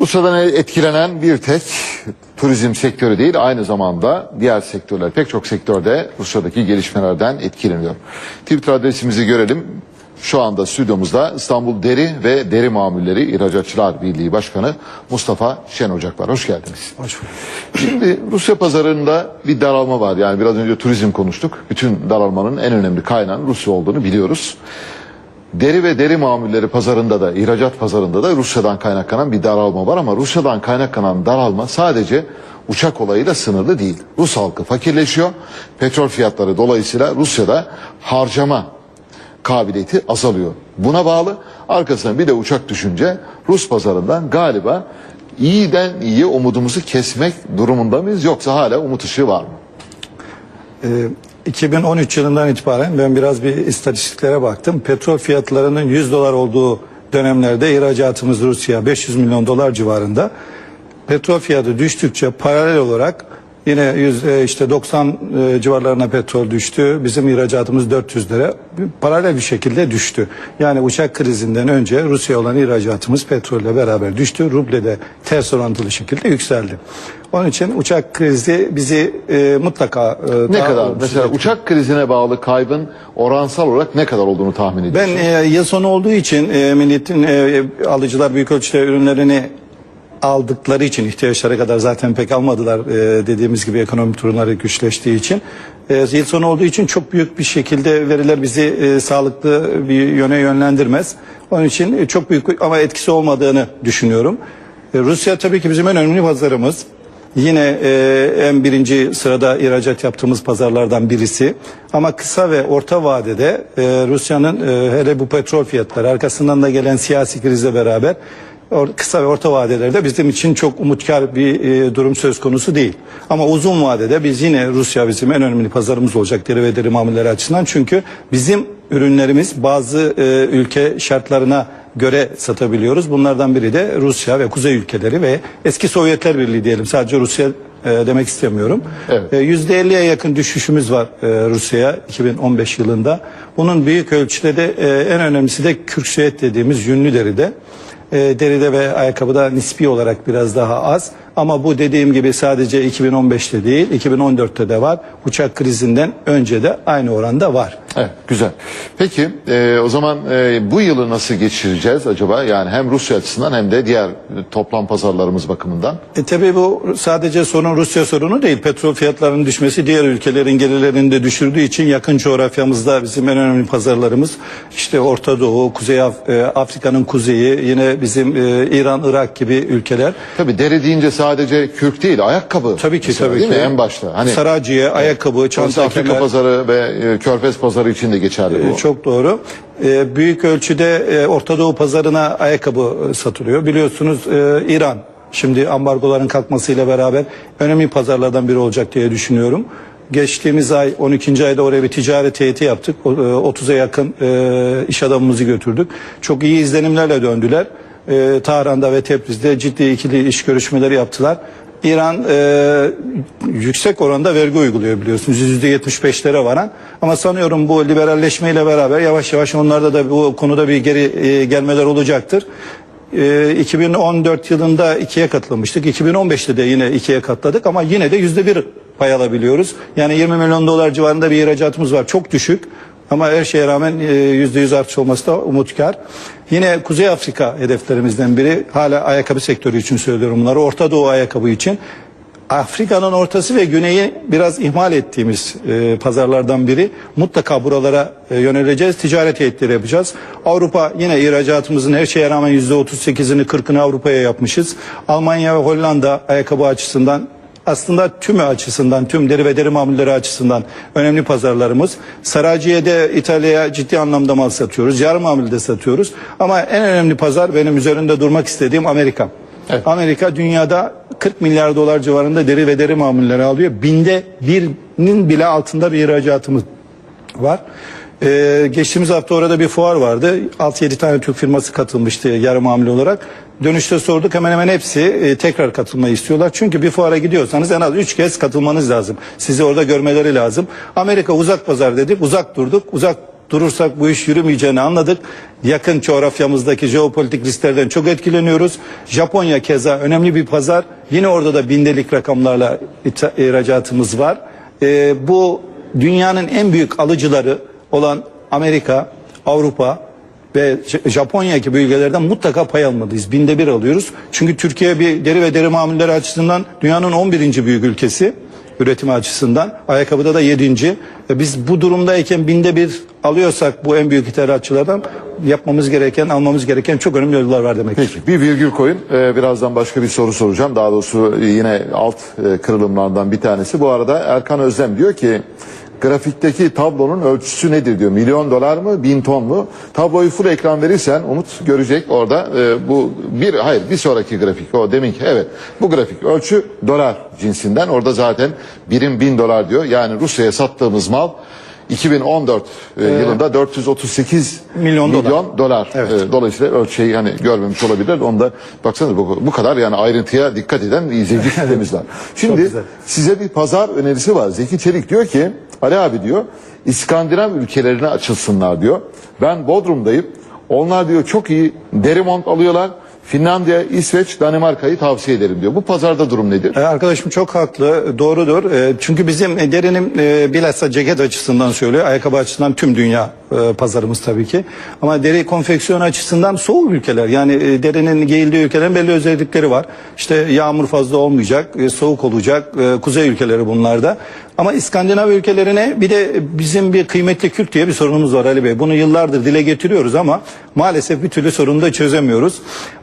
Rusya'dan etkilenen bir tek turizm sektörü değil aynı zamanda diğer sektörler pek çok sektörde Rusya'daki gelişmelerden etkileniyor. Twitter adresimizi görelim. Şu anda stüdyomuzda İstanbul Deri ve Deri Mamulleri İhracatçılar Birliği Başkanı Mustafa Şen Ocak var. Hoş geldiniz. Hoş bulduk. Şimdi Rusya pazarında bir daralma var. Yani biraz önce turizm konuştuk. Bütün daralmanın en önemli kaynağının Rusya olduğunu biliyoruz. Deri ve deri mamulleri pazarında da, ihracat pazarında da Rusya'dan kaynaklanan bir daralma var ama Rusya'dan kaynaklanan daralma sadece uçak olayıyla sınırlı değil. Rus halkı fakirleşiyor. Petrol fiyatları dolayısıyla Rusya'da harcama kabiliyeti azalıyor. Buna bağlı arkasına bir de uçak düşünce Rus pazarından galiba iyiden iyi umudumuzu kesmek durumunda mıyız yoksa hala umut ışığı var mı? Ee, 2013 yılından itibaren ben biraz bir istatistiklere baktım. Petrol fiyatlarının 100 dolar olduğu dönemlerde ihracatımız Rusya 500 milyon dolar civarında. Petrol fiyatı düştükçe paralel olarak yine 100, e, işte 90 e, civarlarına petrol düştü. Bizim ihracatımız 400 lira. Paralel bir şekilde düştü. Yani uçak krizinden önce Rusya olan ihracatımız petrolle beraber düştü. Ruble de ters orantılı şekilde yükseldi. Onun için uçak krizi bizi e, mutlaka e, Ne kadar? Mesela etkiledi. uçak krizine bağlı kaybın oransal olarak ne kadar olduğunu tahmin Ben ediyorsun? e, yıl sonu olduğu için e, milletin e, alıcılar büyük ölçüde ürünlerini aldıkları için ihtiyaçları kadar zaten pek almadılar e, dediğimiz gibi ekonomik durumları güçleştiği için. E, yıl sonu olduğu için çok büyük bir şekilde veriler bizi e, sağlıklı bir yöne yönlendirmez. Onun için e, çok büyük ama etkisi olmadığını düşünüyorum. E, Rusya tabii ki bizim en önemli pazarımız. Yine e, en birinci sırada ihracat yaptığımız pazarlardan birisi. Ama kısa ve orta vadede e, Rusya'nın e, hele bu petrol fiyatları arkasından da gelen siyasi krizle beraber kısa ve orta vadelerde bizim için çok umutkar bir e, durum söz konusu değil. Ama uzun vadede biz yine Rusya bizim en önemli pazarımız olacak deri ve deri mamulleri açısından. Çünkü bizim ürünlerimiz bazı e, ülke şartlarına göre satabiliyoruz. Bunlardan biri de Rusya ve kuzey ülkeleri ve eski Sovyetler Birliği diyelim. Sadece Rusya e, demek istemiyorum. Evet. E, %50'ye yakın düşüşümüz var e, Rusya'ya 2015 yılında. Bunun büyük ölçüde de e, en önemlisi de kürksüet dediğimiz yünlü deride. E, deride ve ayakkabıda nispi olarak biraz daha az. Ama bu dediğim gibi sadece 2015'te değil 2014'te de var. Uçak krizinden önce de aynı oranda var. Evet, güzel. Peki e, o zaman e, bu yılı nasıl geçireceğiz acaba? Yani hem Rusya açısından hem de diğer toplam pazarlarımız bakımından. E tabii bu sadece sorun Rusya sorunu değil. Petrol fiyatlarının düşmesi diğer ülkelerin gelirlerini de düşürdüğü için yakın coğrafyamızda bizim en önemli pazarlarımız işte Orta Doğu, Kuzey Af- e, Afrika'nın kuzeyi, yine bizim e, İran, Irak gibi ülkeler. Tabii deri deyince sadece kürk değil, ayakkabı. Tabii ki mesela, tabii değil ki. mi? En başta. Hani Saraciye, ayakkabı, çanta, Afrika kemer. pazarı ve e, Körfez pazarı için de geçerli bu. E, Çok doğru. E, büyük ölçüde e, Orta Doğu pazarına ayakkabı e, satılıyor. Biliyorsunuz e, İran şimdi ambargoların kalkmasıyla beraber önemli pazarlardan biri olacak diye düşünüyorum. Geçtiğimiz ay 12. ayda oraya bir ticaret heyeti yaptık. O, e, 30'a yakın e, iş adamımızı götürdük. Çok iyi izlenimlerle döndüler. E, Tahran'da ve Tebriz'de ciddi ikili iş görüşmeleri yaptılar. İran e, yüksek oranda vergi uyguluyor biliyorsunuz %75'lere varan ama sanıyorum bu liberalleşmeyle beraber yavaş yavaş onlarda da bu konuda bir geri e, gelmeler olacaktır. E, 2014 yılında ikiye katlamıştık 2015'te de yine ikiye katladık ama yine de yüzde bir pay alabiliyoruz. Yani 20 milyon dolar civarında bir ihracatımız var çok düşük ama her şeye rağmen e, yüzde yüz artış olması da umutkar. Yine Kuzey Afrika hedeflerimizden biri hala ayakkabı sektörü için söylüyorum bunları. Orta Doğu ayakkabı için. Afrika'nın ortası ve güneyi biraz ihmal ettiğimiz e, pazarlardan biri. Mutlaka buralara e, yöneleceğiz. Ticaret heyetleri yapacağız. Avrupa yine ihracatımızın her şeye rağmen %38'ini 40'ını Avrupa'ya yapmışız. Almanya ve Hollanda ayakkabı açısından aslında tümü açısından, tüm deri ve deri mamulleri açısından önemli pazarlarımız. Saraciye'de İtalya'ya ciddi anlamda mal satıyoruz. Yarı mamulde satıyoruz. Ama en önemli pazar benim üzerinde durmak istediğim Amerika. Evet. Amerika dünyada 40 milyar dolar civarında deri ve deri mamulleri alıyor. Binde birinin bile altında bir ihracatımız var. Ee, geçtiğimiz hafta orada bir fuar vardı. 6-7 tane Türk firması katılmıştı yarı mamule olarak. Dönüşte sorduk hemen hemen hepsi e, tekrar katılmayı istiyorlar. Çünkü bir fuara gidiyorsanız en az 3 kez katılmanız lazım. Sizi orada görmeleri lazım. Amerika uzak pazar dedik uzak durduk. Uzak durursak bu iş yürümeyeceğini anladık. Yakın coğrafyamızdaki jeopolitik risklerden çok etkileniyoruz. Japonya keza önemli bir pazar. Yine orada da bindelik rakamlarla itha- ihracatımız var. Ee, bu dünyanın en büyük alıcıları olan Amerika, Avrupa ve Japonya gibi ülkelerden mutlaka pay almalıyız. Binde bir alıyoruz. Çünkü Türkiye bir deri ve deri mamulleri açısından dünyanın 11. büyük ülkesi üretimi açısından. Ayakkabıda da 7. E biz bu durumdayken binde bir alıyorsak bu en büyük ithalatçılardan yapmamız gereken, almamız gereken çok önemli yollar var demek. Peki bir virgül koyun. Ee, birazdan başka bir soru soracağım. Daha doğrusu yine alt e, kırılımlardan bir tanesi. Bu arada Erkan Özlem diyor ki grafikteki tablonun ölçüsü nedir diyor. Milyon dolar mı, bin ton mu? Tabloyu full ekran verirsen Umut görecek orada. e, bu bir hayır bir sonraki grafik o deminki evet. Bu grafik ölçü dolar cinsinden. Orada zaten birim bin dolar diyor. Yani Rusya'ya sattığımız mal 2014 e, yılında 438 Milyon dolar. milyon dolar. Evet. E, dolayısıyla ölçeği hani görmemiş olabilir. Onda baksanız bu, bu kadar yani ayrıntıya dikkat eden izleyici kitlemiz var. Şimdi size bir pazar önerisi var. Zeki Çelik diyor ki Ali abi diyor İskandinav ülkelerine açılsınlar diyor. Ben Bodrum'dayım. Onlar diyor çok iyi deri mont alıyorlar. Finlandiya, İsveç, Danimarka'yı tavsiye ederim diyor. Bu pazarda durum nedir? E, Arkadaşım çok haklı, doğrudur. E, Çünkü bizim e, e, bilhassa ceket açısından söylüyor, ayakkabı açısından tüm dünya pazarımız tabii ki. Ama deri konfeksiyon açısından soğuk ülkeler. Yani derinin giyildiği ülkelerin belli özellikleri var. İşte yağmur fazla olmayacak, soğuk olacak. Kuzey ülkeleri bunlarda. Ama İskandinav ülkelerine bir de bizim bir kıymetli Kürt diye bir sorunumuz var Ali Bey. Bunu yıllardır dile getiriyoruz ama maalesef bir türlü sorunu da çözemiyoruz.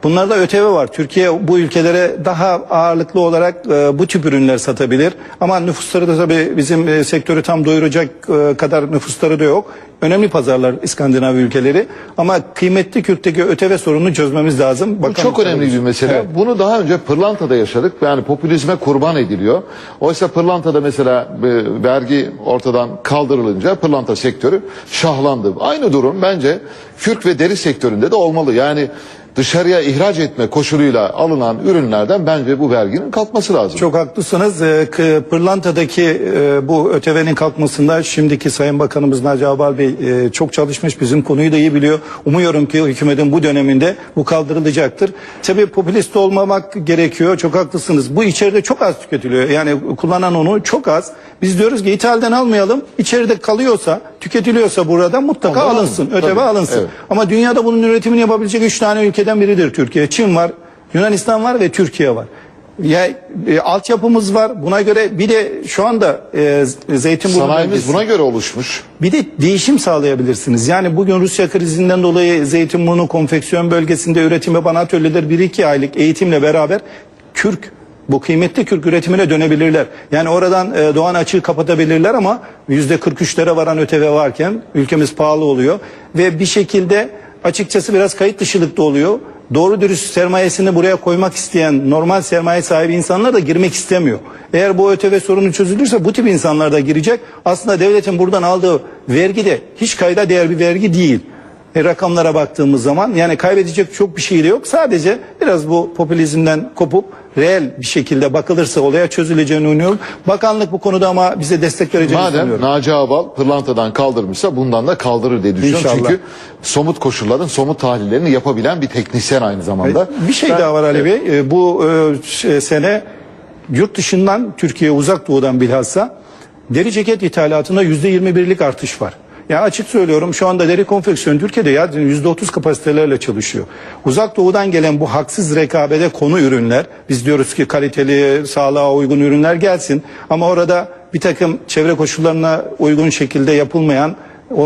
Bunlarda ÖTV var. Türkiye bu ülkelere daha ağırlıklı olarak e, bu tip ürünler satabilir. Ama nüfusları da tabii bizim e, sektörü tam doyuracak e, kadar nüfusları da yok. Önemli pazarlar İskandinav ülkeleri. Ama kıymetli Kürt'teki ÖTV sorununu çözmemiz lazım. Bu çok önemli bir mesele. Evet. Bunu daha önce pırlantada yaşadık. Yani popülizme kurban ediliyor. Oysa pırlantada mesela e, vergi ortadan kaldırılınca pırlanta sektörü şahlandı. Aynı durum bence kürk ve deri sektöründe de olmalı. Yani dışarıya ihraç etme koşuluyla alınan ürünlerden bence bu verginin kalkması lazım. Çok haklısınız. Ee, Pırlanta'daki e, bu ÖTV'nin kalkmasında şimdiki Sayın Bakanımız Naci Abal Bey e, çok çalışmış. Bizim konuyu da iyi biliyor. Umuyorum ki hükümetin bu döneminde bu kaldırılacaktır. Tabii popülist olmamak gerekiyor. Çok haklısınız. Bu içeride çok az tüketiliyor. Yani kullanan onu çok az. Biz diyoruz ki ithalden almayalım. İçeride kalıyorsa, tüketiliyorsa burada mutlaka Ondan alınsın. alın. ÖTV Tabii. alınsın. Evet. Ama dünyada bunun üretimini yapabilecek üç tane ülkeden biridir Türkiye. Çin var, Yunanistan var ve Türkiye var. Ya e, altyapımız var. Buna göre bir de şu anda e, Zeytinburnu Sanayimiz buna göre oluşmuş. bir de değişim sağlayabilirsiniz. Yani bugün Rusya krizinden dolayı Zeytinburnu konfeksiyon bölgesinde üretim yapan atölyeler 1-2 aylık eğitimle beraber kürk bu kıymetli kürk üretimine dönebilirler. Yani oradan e, doğan açığı kapatabilirler ama %43'lere varan ÖTV varken ülkemiz pahalı oluyor. Ve bir şekilde açıkçası biraz kayıt dışılıkta oluyor. Doğru dürüst sermayesini buraya koymak isteyen normal sermaye sahibi insanlar da girmek istemiyor. Eğer bu ÖTV sorunu çözülürse bu tip insanlar da girecek. Aslında devletin buradan aldığı vergi de hiç kayda değer bir vergi değil. E, rakamlara baktığımız zaman yani kaybedecek çok bir şey de yok. Sadece biraz bu popülizmden kopup reel bir şekilde bakılırsa olaya çözüleceğini umuyorum. Bakanlık bu konuda ama bize destek vereceğini Madem sanıyorum. Naci Abal pırlantadan kaldırmışsa bundan da kaldırır diye düşünüyorum. İnşallah. Çünkü somut koşulların somut tahlillerini yapabilen bir teknisyen aynı zamanda. Bir şey Ben- daha var Ali Bey. E, Bu e, ş- sene yurt dışından Türkiye uzak doğudan bilhassa deri ceket ithalatında yüzde yirmi birlik artış var. Ya açık söylüyorum şu anda deri konfeksiyon Türkiye'de ya yüzde otuz kapasitelerle çalışıyor. Uzak doğudan gelen bu haksız rekabete konu ürünler biz diyoruz ki kaliteli sağlığa uygun ürünler gelsin ama orada bir takım çevre koşullarına uygun şekilde yapılmayan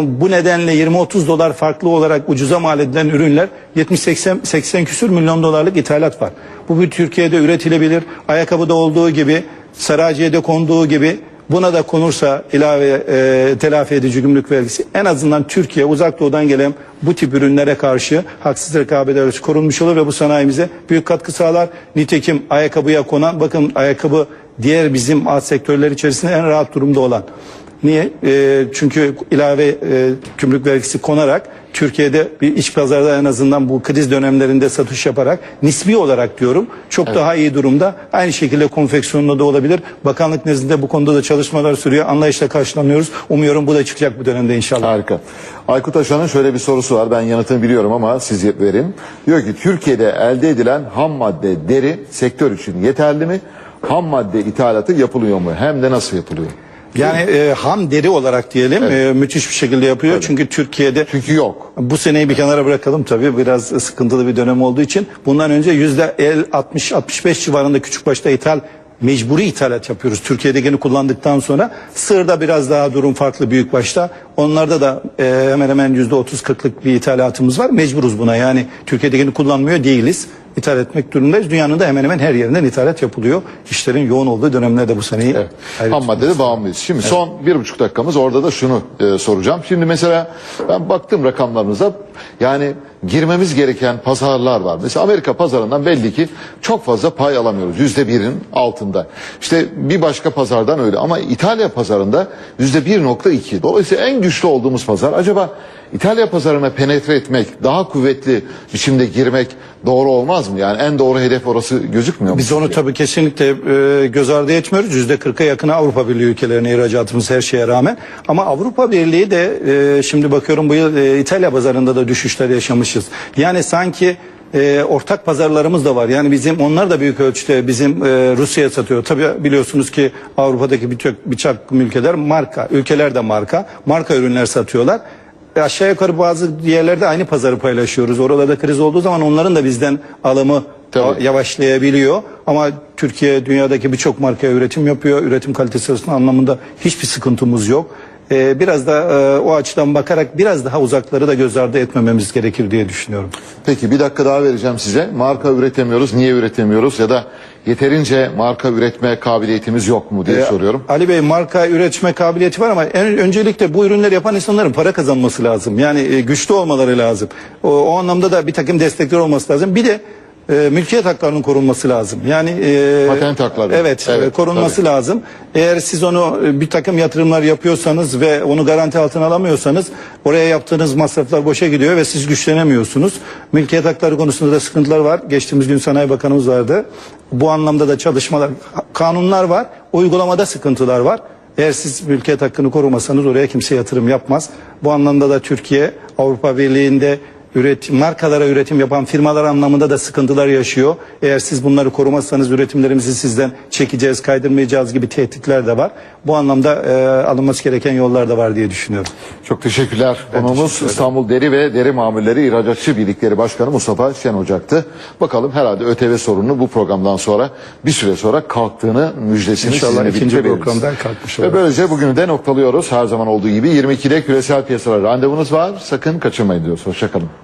bu nedenle 20-30 dolar farklı olarak ucuza mal edilen ürünler 70-80 küsür milyon dolarlık ithalat var. Bu bir Türkiye'de üretilebilir. Ayakkabıda olduğu gibi, Saraciye'de konduğu gibi buna da konursa ilave e, telafi edici gümrük vergisi en azından Türkiye uzak doğudan gelen bu tip ürünlere karşı haksız rekabete karşı korunmuş olur ve bu sanayimize büyük katkı sağlar. Nitekim ayakkabıya konan bakın ayakkabı diğer bizim alt sektörler içerisinde en rahat durumda olan Niye? E, çünkü ilave e, gümrük vergisi konarak Türkiye'de bir iç pazarda en azından bu kriz dönemlerinde satış yaparak nispi olarak diyorum çok daha iyi durumda. Aynı şekilde konfeksiyonda da olabilir. Bakanlık nezdinde bu konuda da çalışmalar sürüyor. Anlayışla karşılanıyoruz. Umuyorum bu da çıkacak bu dönemde inşallah. Harika. Aykut Aşan'ın şöyle bir sorusu var. Ben yanıtını biliyorum ama siz verin. Diyor ki Türkiye'de elde edilen ham madde deri sektör için yeterli mi? Ham madde ithalatı yapılıyor mu? Hem de nasıl yapılıyor? Yani e, ham deri olarak diyelim e, müthiş bir şekilde yapıyor. Çünkü Türkiye'de Çünkü yok. Bu seneyi bir kenara bırakalım tabii biraz sıkıntılı bir dönem olduğu için. Bundan önce yüzde 60-65 civarında küçük başta ithal mecburi ithalat yapıyoruz. Türkiye'de gene kullandıktan sonra sığırda biraz daha durum farklı büyük başta. Onlarda da e, hemen hemen yüzde 30-40'lık bir ithalatımız var. Mecburuz buna yani Türkiye'de gene kullanmıyor değiliz. İthal etmek durumundayız. Dünyanın da hemen hemen her yerinden ithalat yapılıyor. İşlerin yoğun olduğu dönemlerde bu seneyi. Evet. Ham maddede bağımlıyız. Şimdi son bir buçuk dakikamız orada da şunu e, soracağım. Şimdi mesela ben baktım rakamlarınıza yani girmemiz gereken pazarlar var. Mesela Amerika pazarından belli ki çok fazla pay alamıyoruz. Yüzde birin altında. İşte bir başka pazardan öyle ama İtalya pazarında yüzde bir nokta iki. Dolayısıyla en güçlü olduğumuz pazar acaba İtalya pazarına penetre etmek, daha kuvvetli biçimde girmek doğru olmaz mı? Yani en doğru hedef orası gözükmüyor mu? Biz onu tabii kesinlikle e, göz ardı etmiyoruz. Yüzde 40'a yakını Avrupa Birliği ülkelerine ihracatımız her şeye rağmen. Ama Avrupa Birliği de e, şimdi bakıyorum bu yıl e, İtalya pazarında da düşüşler yaşamışız. Yani sanki e, ortak pazarlarımız da var. Yani bizim onlar da büyük ölçüde bizim e, Rusya'ya satıyor. Tabii biliyorsunuz ki Avrupa'daki birçok birçok ülkeler marka, ülkeler de marka, marka ürünler satıyorlar. E, aşağı yukarı bazı yerlerde aynı pazarı paylaşıyoruz. Oralarda kriz olduğu zaman onların da bizden alımı Tabii. yavaşlayabiliyor. Ama Türkiye dünyadaki birçok markaya üretim yapıyor. Üretim kalitesi açısından anlamında hiçbir sıkıntımız yok. Ee, biraz da e, o açıdan bakarak biraz daha uzakları da göz ardı etmememiz gerekir diye düşünüyorum. Peki bir dakika daha vereceğim size. Marka üretemiyoruz. Niye üretemiyoruz? Ya da yeterince marka üretme kabiliyetimiz yok mu diye Ee, soruyorum. Ali Bey marka üretme kabiliyeti var ama en öncelikle bu ürünleri yapan insanların para kazanması lazım. Yani e, güçlü olmaları lazım. O, o anlamda da bir takım destekler olması lazım. Bir de e, mülkiyet haklarının korunması lazım. Yani e, Patent hakları. Evet, Evet, e, korunması lazım. Eğer siz onu e, bir takım yatırımlar yapıyorsanız ve onu garanti altına alamıyorsanız oraya yaptığınız masraflar boşa gidiyor ve siz güçlenemiyorsunuz. Mülkiyet hakları konusunda da sıkıntılar var. Geçtiğimiz gün Sanayi Bakanımız vardı. Bu anlamda da çalışmalar, kanunlar var. Uygulamada sıkıntılar var. Eğer siz mülkiyet hakkını korumasanız oraya kimse yatırım yapmaz. Bu anlamda da Türkiye Avrupa Birliği'nde üretim, markalara üretim yapan firmalar anlamında da sıkıntılar yaşıyor. Eğer siz bunları korumazsanız üretimlerimizi sizden çekeceğiz, kaydırmayacağız gibi tehditler de var. Bu anlamda e, alınması gereken yollar da var diye düşünüyorum. Çok teşekkürler. Konuğumuz İstanbul Deri ve Deri Mamulleri İhracatçı Birlikleri Başkanı Mustafa Şen Ocak'tı. Bakalım herhalde ÖTV sorunu bu programdan sonra bir süre sonra kalktığını müjdesini İnşallah ikinci programdan kalkmış Ve olur. böylece bugünü de noktalıyoruz. Her zaman olduğu gibi 22'de küresel piyasalar randevunuz var. Sakın kaçırmayın diyoruz. Hoşçakalın.